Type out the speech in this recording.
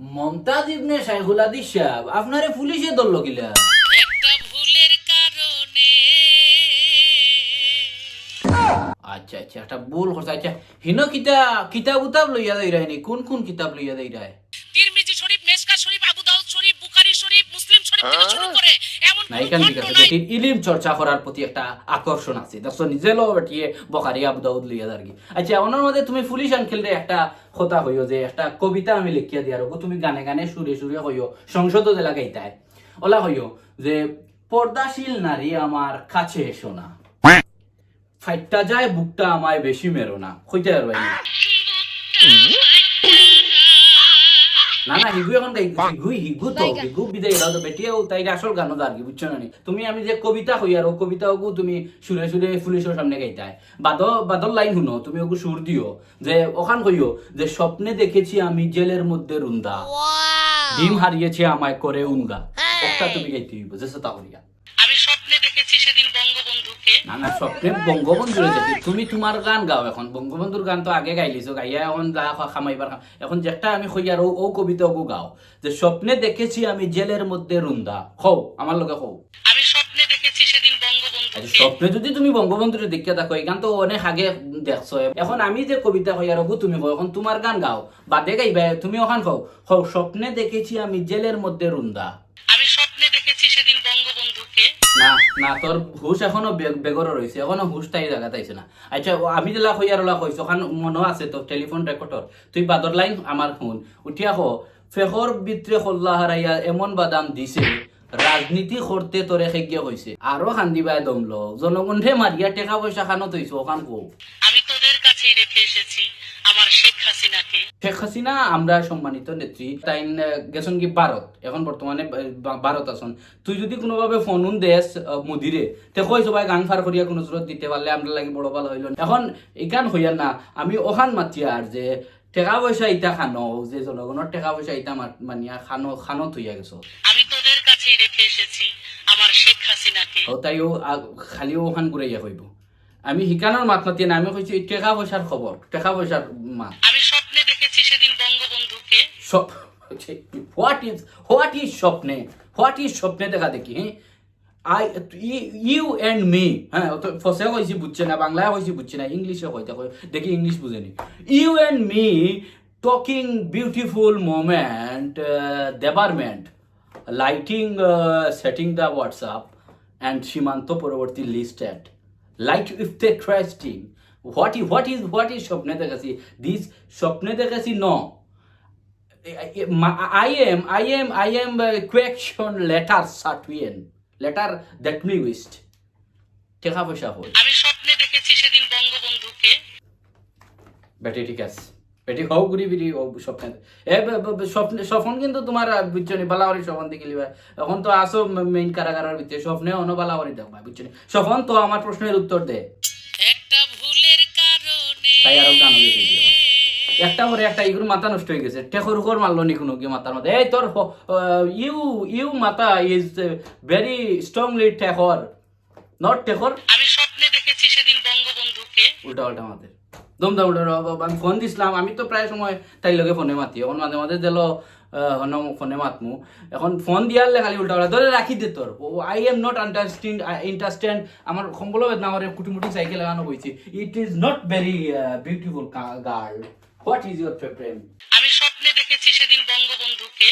মমতাজ ইবনে শাইখুল আদি সাহেব আপনারে পুলিশে ধরল কিলা একটা ভুলের কারণে। আচ্ছা আচ্ছা একটা ভুল করছে। আচ্ছা হিন কিতা কিতাব উতাব লইয়া দেই রায়নি কোন কোন কিতাব লইয়া দেই রায় তিরমিজি শরীফ মেসকা শরীফ আবু দাউদ শরীফ বুখারী শরীফ মুসলিম শুরু করে এমন বেটির ইলিম চর্চা করার প্রতি একটা আকর্ষণ আছে। দেখছ নিজে লো বেটিয়ে বখারি আবু দাউদ লইয়া দার কি আচ্ছা ওনার মধ্যে তুমি পুলিশ আনখিল রে একটা কথা হইও যে একটা কবিতা আমি লিখিয়া দিয়ার ওগো তুমি গানে গানে সুরে সুরে হইও সংসদ যে লাগাইতাই ওলা হইও যে পর্দাশীল নারী আমার কাছে এসো না। ফাইটটা যায় বুকটা আমায় বেশি মেরো না। কইতে পারবাই না না না হিগু এখন হিগু হিগু তো হিগু বিদায় এরা তো বেটিয়াও তাই আসল গানও দার কি বুঝছ না তুমি আমি যে কবিতা কই আর ও কবিতা তুমি সুরে সুরে পুলিশের সামনে গাইতাই বাদ বাদর লাইন শুনো তুমি ওগু সুর দিও। যে ওখান কইও যে স্বপ্নে দেখেছি আমি জেলের মধ্যে রুন্দা। ডিম হারিয়েছে আমায় করে উন্দা একটা তুমি গাইতে হইব যে সেটা করিয়া আমি স্বপ্নে দেখেছি সেদিন বঙ্গবন্ধুকে না না স্বপ্নে বঙ্গবন্ধুর দেখি তুমি তোমার গান গাও এখন। বঙ্গবন্ধুর গান তো আগে গাইলিছো গাইয়া এখন যা খামাইবার এখন যেটা আমি কই আর ও- কবিতা গাও। যে স্বপ্নে দেখেছি আমি জেলের মধ্যে রুন্দা খৌ আমার লগে খৌ। আমি স্বপ্নে দেখেছি সেদিন বঙ্গবন্ধুকে। স্বপ্নে যদি তুমি বঙ্গবন্ধুরে দেখিয়া থাকো এই গান তো অনেক আগে দেখছ। এখন আমি যে কবিতা কই আর তুমি কও এখন তোমার গান গাও। বাদে গাইবে তুমি ওখান কও। খৌ স্বপ্নে দেখেছি আমি জেলের মধ্যে রুন্দা আমি স্বপ্নে দেখেছি সেদিন বঙ্গবন্ধুকে না না তোর হুশ এখনও বেগর রয়েছে এখনও হুশটাই জায়গা তাইছে না। আচ্ছা আমি যেলা হইয়ার ওলা কইছো ওখান মনে আছে তো টেলিফোন রেকর্ডর তুই বাদর লাইন আমার ফোন উঠিয়া কো ফেহর বিত্রে খল্লা হারাইয়া এমন বাদাম দিছে রাজনীতি করতে তোরে খেগিয়া হইছে আরও খান্দিবাই দমলো জনগণে মারিয়া টেকা পয়সা খানো তৈছো ওখান কো। আমি তোদের রেখে এসেছি আমার শেখ হাসিনাকে। শেখ হাসিনা আমরা সম্মানিত নেত্রী। তাই গেছন কি ভারত? এখন বর্তমানে ভারত আছেন। তুই যদি কোনোভাবে ফোন দেশ মোদিরে তে কই সবাই গান ফার করিয়া কোনো জোরত দিতে পারলে আমরা লাগি বড় ভালো হইল। এখন ইকান হইয়া না আমি ওখান মাতি আর যে টেকা পয়সা ইটা খানো যে জনগণের টেকা পয়সা ইটা মানিয়া খানো খানো থইয়া গেছো। আমি তোদের কাছেই রেখে এসেছি আমার শেখ হাসিনাকে। তাইও খালিও ওখান ঘুরাইয়া কইব। আমি শিকানোর মাত মাতি না আমি কইছি টেকা পয়সার খবর টেকা পয়সার মাত। আমি স্বপ্নে দেখেছি সেদিন বঙ্গবন্ধুকে। স্বপ হোয়াট ইজ হোয়াট ইজ স্বপ্নে? হোয়াট ইজ স্বপ্নে দেখা দেখি হ্যাঁ? আই ইউ অ্যান্ড মি হ্যাঁ তো ফসে কইছি বুঝছে না বাংলায় কইছি বুঝছে না ইংলিশে কইতে কই দেখি ইংলিশ বুঝেনি you and me talking beautiful moment department lighting setting the WhatsApp and সীমান্ত পরবর্তী list at light if the ক্রাইস্টিং what is what is what is স্বপ্নে দেখাছি দিস স্বপ্নে দেখাছি ন I am, I am, I am question question letter Satvian. Letter that me wished. টেকা পয়সা হল আমি স্বপ্নে দেখেছি সেদিন বঙ্গবন্ধুকে। ব্যাটারি ঠিক আছে বেটি হও ঘুরি ফিরি ও স্বপ্নে এ স্বপ্নে স্বপ্ন কিন্তু তোমার বুঝছনি বালা করি স্বপ্ন দেখে লিবা। এখন তো আসো মেইন কারাগারের ভিতরে স্বপ্নে অন্য বালা করি দেখবা বুঝছনি স্বপ্ন তো আমার প্রশ্নের উত্তর দে। একটা ভুলের কারণে তাই আরও গান একটা করে একটা ইগুর মাথা নষ্ট হয়ে গেছে। টেকর উপর মারলো নি কোনো কি মাথার মধ্যে। এই তোর ইউ ইউ মাথা is very strongly taker not taker আমি স্বপ্নে দেখেছি সেদিন বঙ্গবন্ধুকে। উল্টা উল্টা মাথে দম দম উল্টা আমি ফোন দিছিলাম, আমি তো প্রায় সময় তাই লগে ফোনে মাতি। এখন মাঝে মাঝে দিল হন, ফোনে মাতমু। এখন ফোন দিয়ারলে খালি উল্টা উল্টা ধরে রাখি দে তোর ও I am not understand interested আমার সম্বল বেদনা করে কুটিমুটি সাইকেল লাগানো হয়েছে it is not very beautiful girl what is your প্রেম আমি স্বপ্নে দেখেছি সেদিন বঙ্গবন্ধুকে।